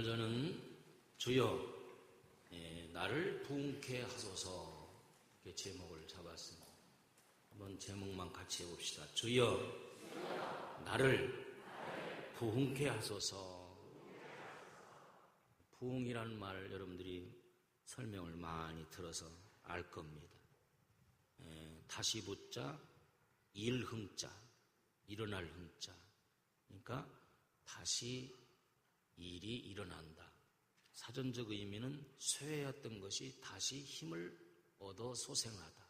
오늘 저는 주여 예, 나를 부흥케 하소서 이렇게 제목을 잡았습니다. 한번 제목만 같이 해봅시다. 주여 나를 부흥케 하소서. 부흥이라는 말 여러분들이 설명을 많이 들어서 알 겁니다. 예, 다시 붙자 일흥자 일어날 흥자 그러니까 다시 일이 일어난다. 사전적 의미는 쇠했던 것이 다시 힘을 얻어 소생하다.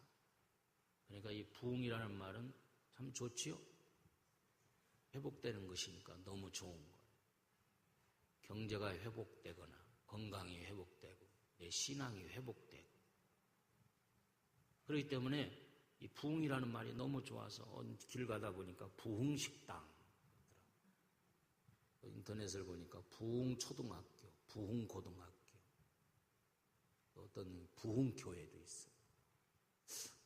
그러니까 이 부흥이라는 말은 참 좋지요? 회복되는 것이니까 너무 좋은 거예요. 경제가 회복되거나 건강이 회복되고 내 신앙이 회복되고 그렇기 때문에 이 부흥이라는 말이 너무 좋아서 길 가다 보니까 부흥식당 인터넷을 보니까 부흥초등학교, 부흥고등학교, 어떤 부흥교회도 있어요.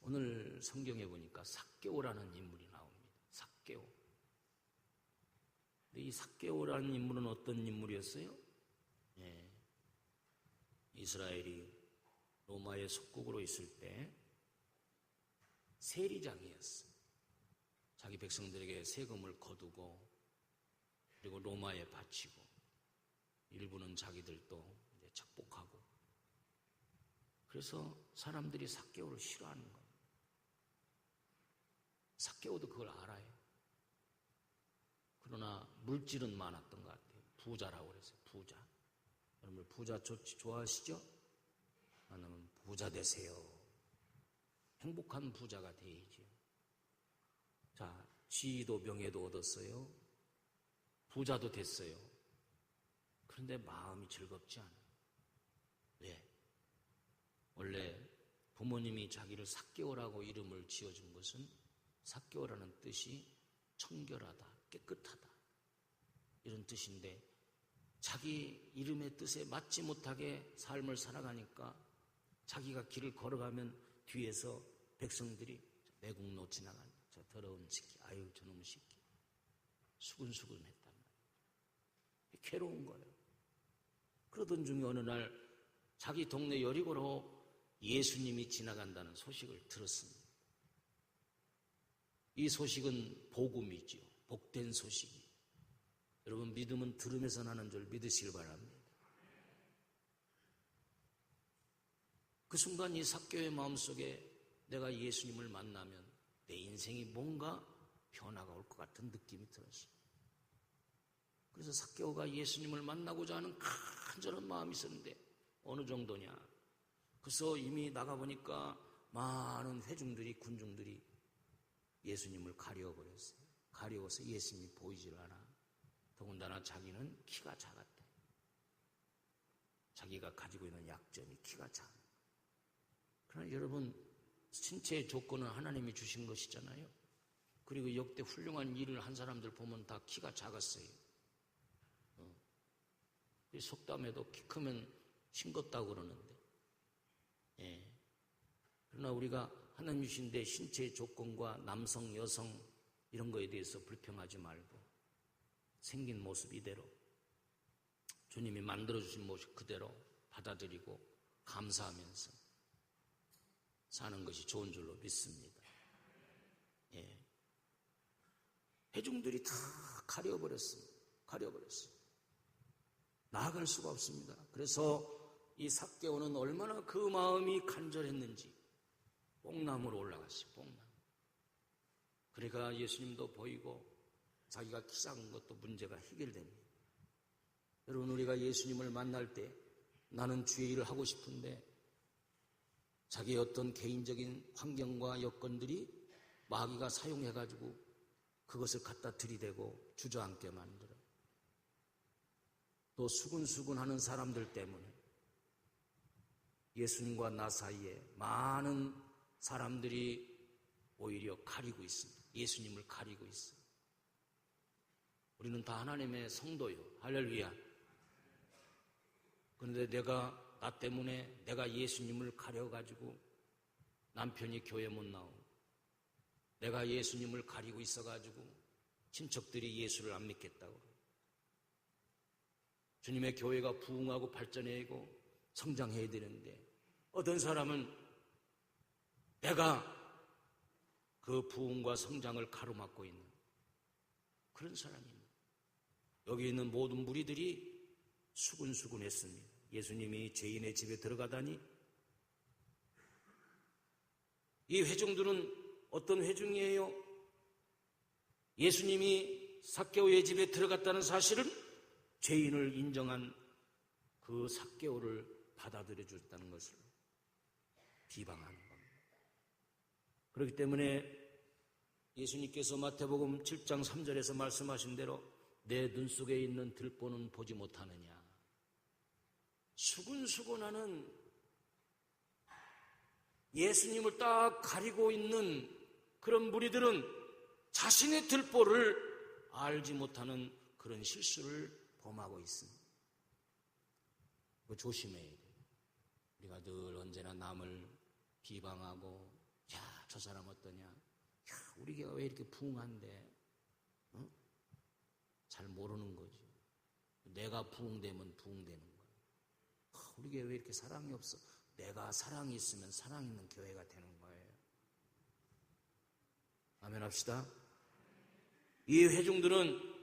오늘 성경에 보니까 삭개오라는 인물이 나옵니다. 삭개오. 이 삭개오라는 인물은 어떤 인물이었어요? 예. 이스라엘이 로마의 속국으로 있을 때 세리장이었어. 자기 백성들에게 세금을 거두고 그리고 로마에 바치고 일부는 자기들도 이제 착복하고 그래서 사람들이 사개오를 싫어하는 거예요. 사개오도 그걸 알아요. 그러나 물질은 많았던 것 같아요. 부자라고 그랬어요. 부자. 여러분 부자 좋, 좋아하시죠? 아니면 부자 되세요. 행복한 부자가 되야죠. 자, 지위도 명예도 얻었어요. 부자도 됐어요. 그런데 마음이 즐겁지 않아요. 왜? 원래 부모님이 자기를 삭개오라고 이름을 지어준 것은 삭개오라는 뜻이 청결하다, 깨끗하다. 이런 뜻인데 자기 이름의 뜻에 맞지 못하게 삶을 살아가니까 자기가 길을 걸어가면 뒤에서 백성들이 매국노 지나간 저 더러운 새끼, 아유 저놈 새끼 수근수근 했단 말이에요. 괴로운 거예요. 그러던 중에 어느 날 자기 동네 여리고로 예수님이 지나간다는 소식을 들었습니다. 이 소식은 복음이지요. 복된 소식이. 여러분 믿음은 들으면서 나는 줄 믿으시길 바랍니다. 그 순간 이 사교의 마음속에 내가 예수님을 만나면 내 인생이 뭔가 변화가 올 것 같은 느낌이 들었어요. 그래서 사개오가 예수님을 만나고자 하는 간절한 마음이 있었는데 어느 정도냐. 그래서 이미 나가보니까 많은 회중들이, 군중들이 예수님을 가려버렸어요. 가려워서 예수님이 보이질 않아. 더군다나 자기는 키가 작았대. 자기가 가지고 있는 약점이 키가 작아. 그러나 여러분, 신체의 조건은 하나님이 주신 것이잖아요. 그리고 역대 훌륭한 일을 한 사람들 보면 다 키가 작았어요. 속담에도 키 크면 싱겁다고 그러는데. 예. 그러나 우리가 하나님 주신데 신체의 조건과 남성, 여성 이런 거에 대해서 불평하지 말고 생긴 모습 이대로 주님이 만들어 주신 모습 그대로 받아들이고 감사하면서 사는 것이 좋은 줄로 믿습니다. 예. 회중들이 다 가려버렸습니다. 가려버렸어요. 나아갈 수가 없습니다. 그래서 이 삭개오는 얼마나 그 마음이 간절했는지 뽕나무로 올라갔어요. 뽕나무. 그러니까 예수님도 보이고 자기가 키 작은 것도 문제가 해결됩니다. 여러분 우리가 예수님을 만날 때 나는 주의 일을 하고 싶은데 자기의 어떤 개인적인 환경과 여건들이 마귀가 사용해가지고 그것을 갖다 들이대고 주저앉게 만들어. 또 수근수근 하는 사람들 때문에 예수님과 나 사이에 많은 사람들이 오히려 가리고 있습니다. 예수님을 가리고 있어. 우리는 다 하나님의 성도요. 할렐루야. 그런데 내가 나 때문에 내가 예수님을 가려가지고 남편이 교회 못 나오고 내가 예수님을 가리고 있어가지고 친척들이 예수를 안 믿겠다고 주님의 교회가 부흥하고 발전해고 성장해야 되는데 어떤 사람은 내가 그 부흥과 성장을 가로막고 있는 그런 사람입니다. 여기 있는 모든 무리들이 수군수군했습니다. 예수님이 죄인의 집에 들어가다니 이 회중들은 어떤 회중이에요? 예수님이 사케오의 집에 들어갔다는 사실을 죄인을 인정한 그 사케오를 받아들여 줬다는 것을 비방하는 겁니다. 그렇기 때문에 예수님께서 마태복음 7장 3절에서 말씀하신 대로 내 눈 속에 있는 들보는 보지 못하느냐. 수근수근하는 예수님을 딱 가리고 있는 그런 무리들은 자신의 들보를 알지 못하는 그런 실수를 범하고 있습니다. 조심해야 돼요. 우리가 늘 언제나 남을 비방하고, 야, 저 사람 어떠냐? 야, 우리 교회가 왜 이렇게 부흥한데? 어? 잘 모르는 거지. 내가 부흥되면 부흥되는 거야. 어, 우리 교회 왜 이렇게 사랑이 없어? 내가 사랑이 있으면 사랑 있는 교회가 되는 거예요. 아멘 합시다. 이 회중들은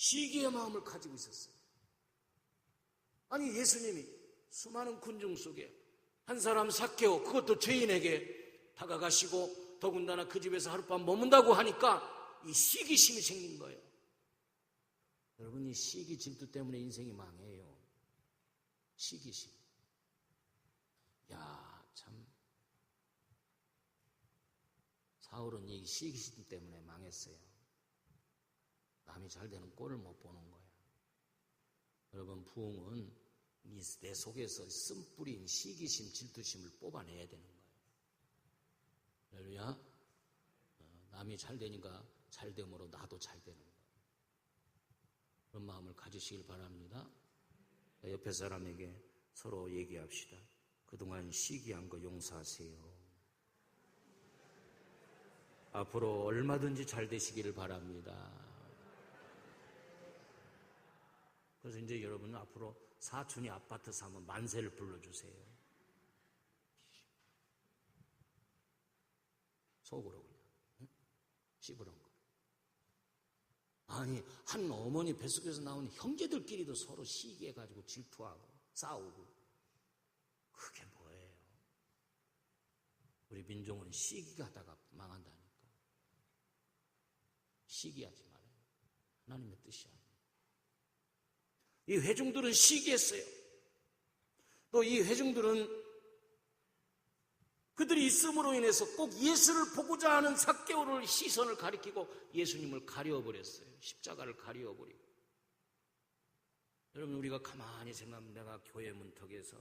시기의 마음을 가지고 있었어요. 아니, 예수님이 수많은 군중 속에 한 사람 삭개오, 그것도 죄인에게 다가가시고 더군다나 그 집에서 하룻밤 머문다고 하니까 이 시기심이 생긴 거예요. 여러분, 이 시기 질투 때문에 인생이 망해요. 시기심. 야, 참. 사울은 이 시기심 때문에 망했어요. 남이 잘 되는 꼴을 못 보는 거야. 여러분, 부흥은 내 속에서 쓴뿌린 시기심, 질투심을 뽑아내야 되는 거예요. 할렐루야. 어, 남이 잘 되니까 잘 됨으로 나도 잘 되는 거예요. 그런 마음을 가지시길 바랍니다. 옆에 사람에게 서로 얘기합시다. 그동안 시기한 거 용서하세요. 앞으로 얼마든지 잘 되시기를 바랍니다. 그래서 이제 여러분은 앞으로 사촌이 아파트 사면 만세를 불러주세요. 속으로 그냥. 응? 씹으런 거. 아니, 한 어머니 뱃속에서 나온 형제들끼리도 서로 시기해가지고 질투하고 싸우고. 그게 뭐예요? 우리 민족은 시기하다가 망한다니까. 시기하지 말아요. 하나님의 뜻이 아니에요. 이 회중들은 시기했어요. 또 이 회중들은 그들이 있음으로 인해서 꼭 예수를 보고자 하는 사개오를 시선을 가리키고 예수님을 가려버렸어요. 십자가를 가려버리고. 여러분 우리가 가만히 생각하면 내가 교회 문턱에서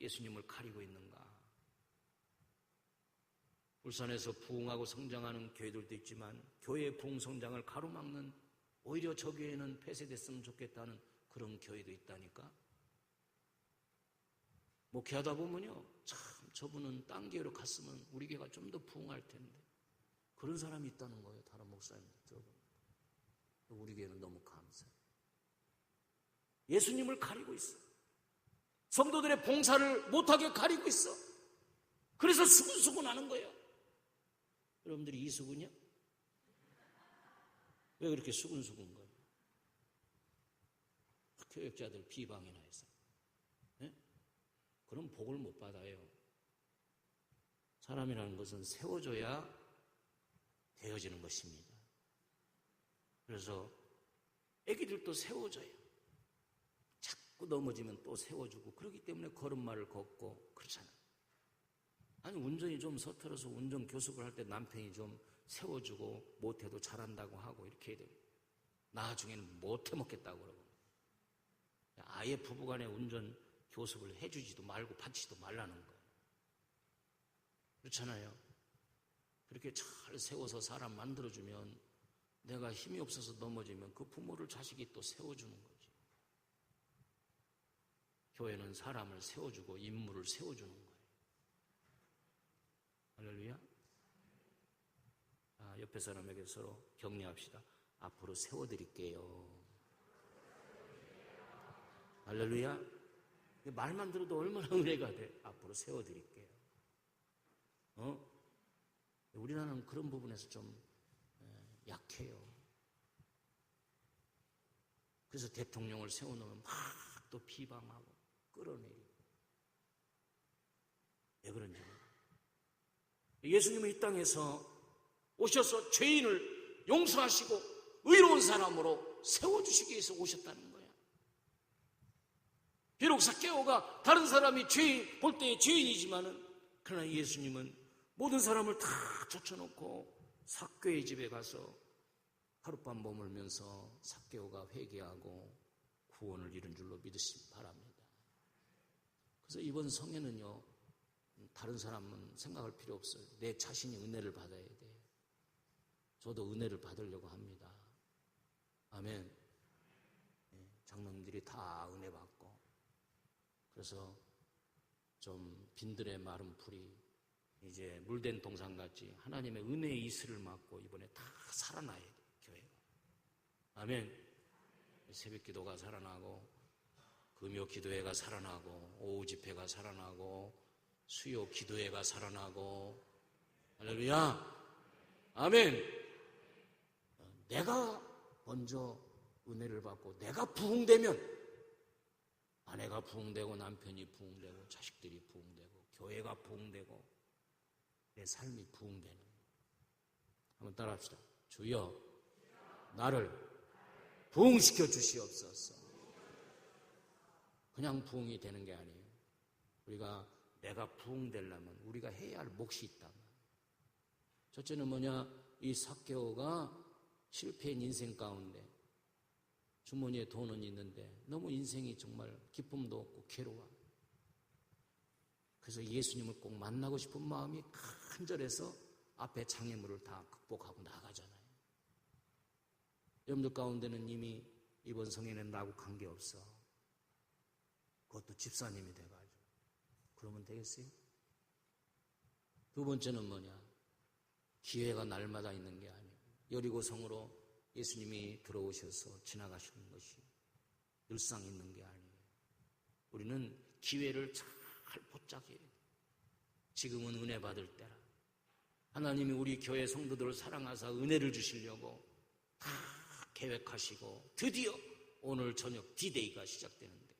예수님을 가리고 있는가? 울산에서 부흥하고 성장하는 교회들도 있지만 교회의 부흥 성장을 가로막는 오히려 저 교회는 폐쇄됐으면 좋겠다는 그런 교회도 있다니까. 목회하다 보면요, 참 저분은 딴 교회로 갔으면 우리 교회가 좀 더 부흥할 텐데 그런 사람이 있다는 거예요. 다른 목사님들 들어보면 우리 교회는 너무 감사해요. 예수님을 가리고 있어. 성도들의 봉사를 못하게 가리고 있어. 그래서 수근수근 하는 거예요. 여러분들이 이수근이야? 왜 그렇게 수근수근 거예요? 교육자들 비방이나 해서. 네? 그럼 복을 못 받아요. 사람이라는 것은 세워줘야 되어지는 것입니다. 그래서 애기들도 세워줘요. 자꾸 넘어지면 또 세워주고 그렇기 때문에 걸음마를 걷고 그렇잖아요. 아니 운전이 좀 서툴어서 운전 교습을 할 때 남편이 좀 세워주고 못해도 잘한다고 하고 이렇게 해야 돼요. 나중에는 못해 먹겠다고 그러고 아예 부부간에 운전 교습을 해주지도 말고 받지도 말라는 거예요. 그렇잖아요. 그렇게 잘 세워서 사람 만들어주면 내가 힘이 없어서 넘어지면 그 부모를 자식이 또 세워주는 거지. 교회는 사람을 세워주고 인물을 세워주는 거예요. 할렐루야. 아, 옆에 사람에게 서로 격려합시다. 앞으로 세워드릴게요. 할렐루야. 말만 들어도 얼마나 은혜가 돼. 앞으로 세워드릴게요. 어? 우리나라는 그런 부분에서 좀 약해요. 그래서 대통령을 세워놓으면 막 또 비방하고 끌어내리고. 왜 그런지 예수님은 이 땅에서 오셔서 죄인을 용서하시고 의로운 사람으로 세워주시기 위해서 오셨다는 거야. 비록 사케오가 다른 사람이 죄인, 볼 때의 죄인이지만은 그러나 예수님은 모든 사람을 다 젖혀놓고 사케오의 집에 가서 하룻밤 머물면서 사케오가 회개하고 구원을 이룬 줄로 믿으시기 바랍니다. 그래서 이번 성에는요, 다른 사람은 생각할 필요 없어요. 내 자신이 은혜를 받아야 돼. 저도 은혜를 받으려고 합니다. 아멘. 장로님들이 다 은혜 받고, 그래서 좀 빈들의 마른 풀이 이제 물된 동상 같이 하나님의 은혜의 이슬을 맞고 이번에 다 살아나야 돼, 교회가. 아멘. 새벽 기도가 살아나고 금요 기도회가 살아나고 오후 집회가 살아나고 수요 기도회가 살아나고 할렐루야 아멘 내가 먼저 은혜를 받고 내가 부흥되면 아내가 부흥되고 남편이 부흥되고 자식들이 부흥되고 교회가 부흥되고 내 삶이 부흥되는 한번 따라합시다 주여 나를 부흥시켜 주시옵소서. 그냥 부흥이 되는 게 아니에요. 우리가 내가 부흥되려면 우리가 해야 할 몫이 있다. 첫째는 뭐냐? 이 사개오가 실패한 인생 가운데 주머니에 돈은 있는데 너무 인생이 정말 기쁨도 없고 괴로워. 그래서 예수님을 꼭 만나고 싶은 마음이 간절해서 앞에 장애물을 다 극복하고 나가잖아요. 여러분들 가운데는 이미 이번 성에는 나하고 관계 없어. 그것도 집사님이 돼가지고. 그러면 되겠어요? 두 번째는 뭐냐? 기회가 날마다 있는 게 아니에요. 여리고 성으로 예수님이 들어오셔서 지나가시는 것이 늘상 있는 게 아니에요. 우리는 기회를 잘 포착해야 돼. 지금은 은혜 받을 때라. 하나님이 우리 교회 성도들을 사랑하사 은혜를 주시려고 다 계획하시고 드디어 오늘 저녁 디데이가 시작되는데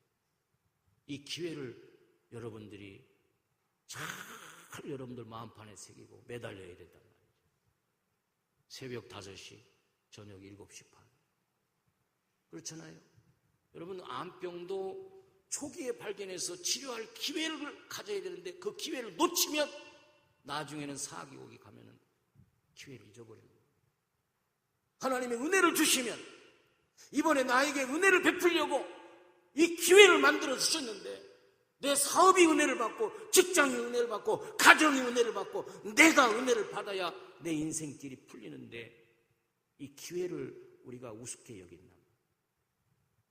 이 기회를 여러분들이 잘 여러분들 마음판에 새기고 매달려야 말이죠. 새벽 5시, 저녁 7시 반. 그렇잖아요. 여러분 암병도 초기에 발견해서 치료할 기회를 가져야 되는데 그 기회를 놓치면 나중에는 사기옥이 가면은 기회를 잊어버리는. 하나님의 은혜를 주시면 이번에 나에게 은혜를 베풀려고 이 기회를 만들어 주셨는데 내 사업이 은혜를 받고 직장이 은혜를 받고 가정이 은혜를 받고 내가 은혜를 받아야 내 인생길이 풀리는데 이 기회를 우리가 우습게 여긴다.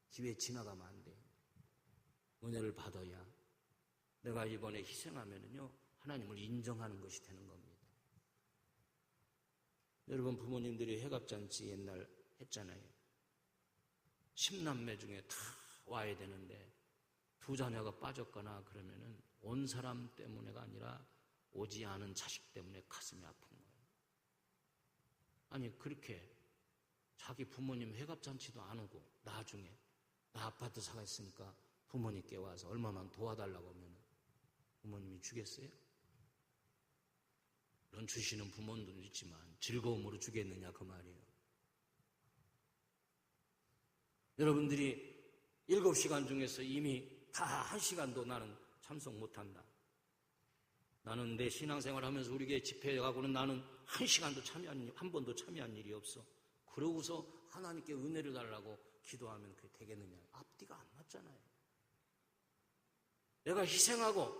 기회 지나가면 안 돼. 은혜를 받아야 내가 이번에 희생하면은요 하나님을 인정하는 것이 되는 겁니다. 여러분 부모님들이 해갑잔치 옛날 했잖아요. 10남매 중에 다 와야 되는데 두 자녀가 빠졌거나 그러면은 온 사람 때문에가 아니라 오지 않은 자식 때문에 가슴이 아픈 거예요. 아니 그렇게 자기 부모님 회갑잔치도 안 오고 나중에 나 아파트 사가 있으니까 부모님께 와서 얼마만 도와달라고 하면 부모님이 주겠어요? 넌 주시는 부모도 있지만 즐거움으로 주겠느냐 그 말이에요. 여러분들이 일곱 시간 중에서 이미 다 한 시간도 나는 참석 못한다. 나는 내 신앙생활 하면서 우리 교회 집회에 가고는 나는 한 시간도 참여한, 한 번도 참여한 일이 없어. 그러고서 하나님께 은혜를 달라고 기도하면 그게 되겠느냐. 앞뒤가 안 맞잖아요. 내가 희생하고,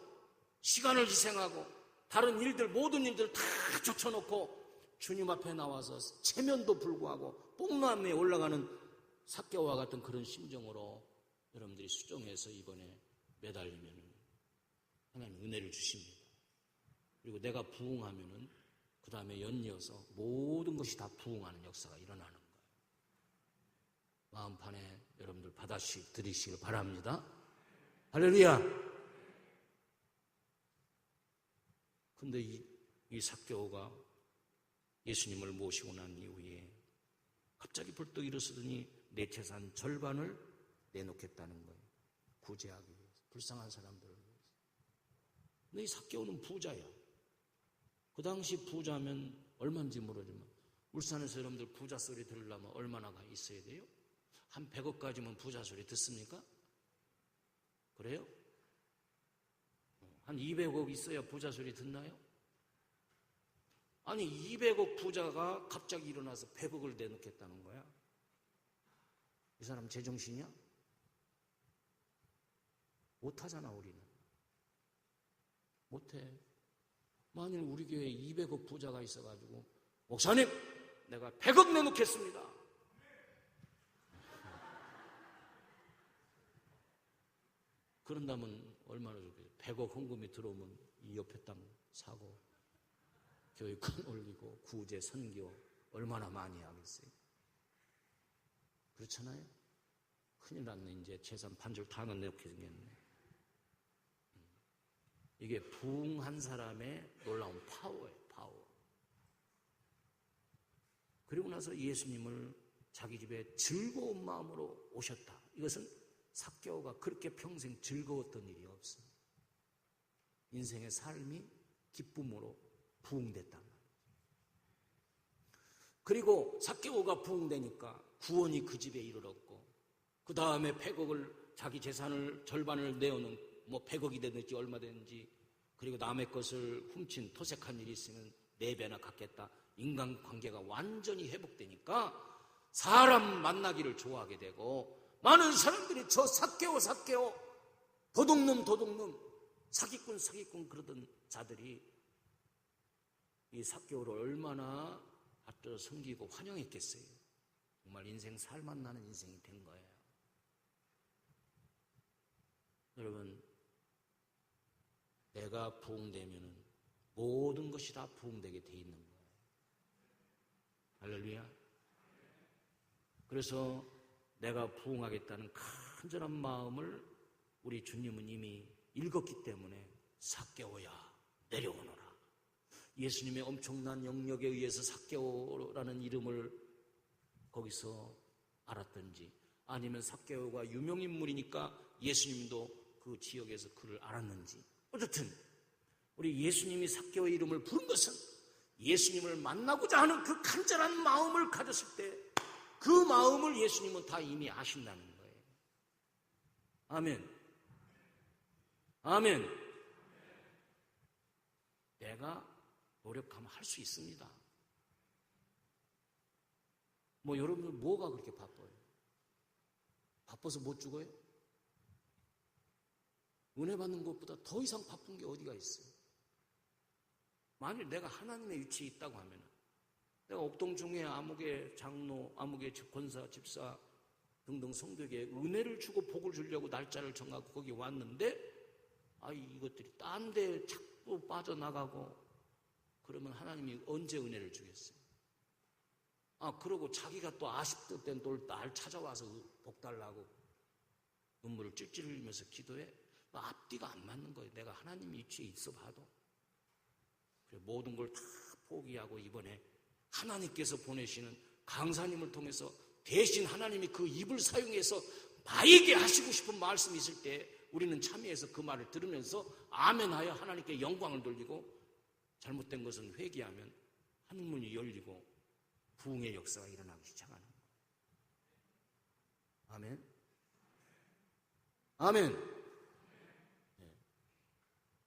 시간을 희생하고, 다른 일들, 모든 일들 다 젖혀놓고 주님 앞에 나와서 체면도 불구하고 뽕나무에 올라가는 사개와 같은 그런 심정으로 여러분들이 수정해서 이번에 매달리면 하나님 은혜를 주십니다. 그리고 내가 부흥하면은 그 다음에 연이어서 모든 것이 다 부흥하는 역사가 일어나는 거예요. 마음판에 여러분들 받아시 드리시길 바랍니다. 할렐루야! 근데 이, 이 사개오가 예수님을 모시고 난 이후에 갑자기 벌떡 일어서더니 내 재산 절반을 내놓겠다는 거예요. 구제하기 위해서. 불쌍한 사람들을 위해서. 근데 이 사개오는 부자야. 그 당시 부자면 얼마인지 모르지만 울산에서 여러분들 부자 소리 들으려면 얼마나 가 있어야 돼요? 한 100억까지면 부자 소리 듣습니까? 그래요? 한 200억 있어야 부자 소리 듣나요? 아니 200억 부자가 갑자기 일어나서 100억을 내놓겠다는 거야. 이 사람 제정신이야? 못하잖아 우리는. 못해. 만일 우리 교회에 200억 부자가 있어가지고 목사님 내가 100억 내놓겠습니다. 그런다면 얼마나 좋겠어요. 100억 헌금이 들어오면 이 옆에 땅 사고 교육권 올리고 구제 선교 얼마나 많이 하겠어요. 그렇잖아요. 큰일 났네. 이제 재산 반절 다는 내놓게 생겼네. 음. 이게 부흥한 사람의 놀라운 파워예요. 파워. 그리고 나서 예수님을 자기 집에 즐거운 마음으로 오셨다. 이것은 사개오가 그렇게 평생 즐거웠던 일이 없어. 인생의 삶이 기쁨으로 부흥됐단 말이에요. 그리고 사개오가 부흥되니까 구원이 그 집에 이르렀고 그 다음에 100억을 자기 재산을 절반을 내어놓은 뭐 100억이 되든지 얼마 되는지 그리고 남의 것을 훔친 토색한 일이 있으면 네 배나 갚겠다. 인간관계가 완전히 회복되니까 사람 만나기를 좋아하게 되고 많은 사람들이 저 사개오 사개오 도둑놈 도둑놈 사기꾼 사기꾼 그러던 자들이 이 사개오를 얼마나 앞서 섬기고 환영했겠어요. 정말 인생 살만 나는 인생이 된 거예요. 여러분, 내가 부흥되면 모든 것이 다 부흥되게 돼 있는 거예요. 할렐루야. 그래서 내가 부흥하겠다는 간절한 마음을 우리 주님은 이미 읽었기 때문에 사개오야 내려오너라. 예수님의 엄청난 영역에 의해서 사개오라는 이름을 거기서 알았던지 아니면 사개오가 유명 인물이니까 예수님도 그 지역에서 그를 알았는지 어쨌든 우리 예수님이 사개오의 이름을 부른 것은 예수님을 만나고자 하는 그 간절한 마음을 가졌을 때 그 마음을 예수님은 다 이미 아신다는 거예요. 아멘. 아멘. 내가 노력하면 할 수 있습니다. 뭐 여러분들 뭐가 그렇게 바빠요? 바빠서 못 죽어요? 은혜 받는 것보다 더 이상 바쁜 게 어디가 있어요? 만일 내가 하나님의 위치에 있다고 하면 내가 옥동중에 암흑의 장로, 암흑의 권사, 집사 등등 성도에게 은혜를 주고 복을 주려고 날짜를 정하고 거기 왔는데 아 이것들이 딴 데 자꾸 빠져나가고 그러면 하나님이 언제 은혜를 주겠어요? 아 그러고 자기가 또 아쉽을 땐또 날 찾아와서 복 달라고 눈물을 찔찔 흘리면서 기도해 앞뒤가 안 맞는 거예요. 내가 하나님 위치에 있어 봐도 모든 걸 다 포기하고 이번에 하나님께서 보내시는 강사님을 통해서 대신 하나님이 그 입을 사용해서 나에게 하시고 싶은 말씀이 있을 때 우리는 참여해서 그 말을 들으면서 아멘하여 하나님께 영광을 돌리고 잘못된 것은 회개하면 하늘문이 열리고 부흥의 역사가 일어나기 시작하는 거예요. 아멘. 아멘.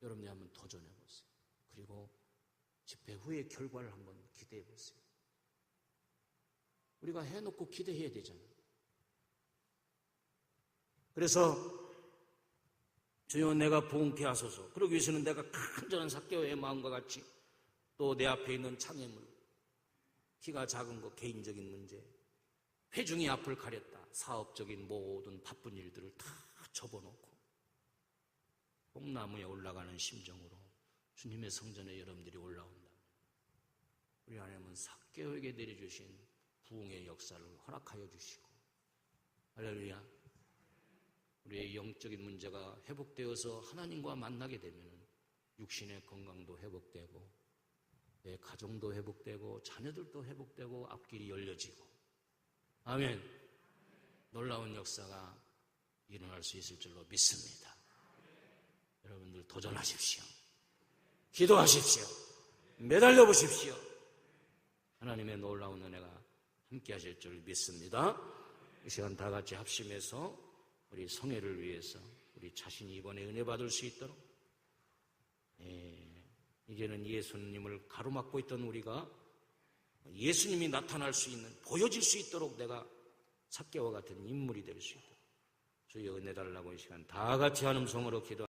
네. 여러분이 한번 도전해 보세요. 그리고 집회 후의 결과를 한번 기대해 보세요. 우리가 해놓고 기대해야 되잖아요. 그래서 주여 내가 부흥케 하소서. 그러기 위해서는 내가 간절한 사개오의 마음과 같이 또 내 앞에 있는 장애물, 키가 작은 것, 개인적인 문제, 회중이 앞을 가렸다. 사업적인 모든 바쁜 일들을 다 접어놓고 뽕나무에 올라가는 심정으로 주님의 성전에 여러분들이 올라온다. 우리 하나님은 사개오에게 내려주신 부흥의 역사를 허락하여 주시고 할렐루야. 우리의 영적인 문제가 회복되어서 하나님과 만나게 되면 육신의 건강도 회복되고 내 가정도 회복되고 자녀들도 회복되고 앞길이 열려지고 아멘. 놀라운 역사가 일어날 수 있을 줄로 믿습니다. 여러분들 도전하십시오. 기도하십시오. 매달려 보십시오. 하나님의 놀라운 은혜가 함께 하실 줄 믿습니다. 이 시간 다 같이 합심해서 우리 성회를 위해서 우리 자신이 이번에 은혜 받을 수 있도록 예, 이제는 예수님을 가로막고 있던 우리가 예수님이 나타날 수 있는 보여질 수 있도록 내가 삭개와 같은 인물이 될 수 있도록 주여 은혜 달라고 이 시간 다 같이 하는 성으로 기도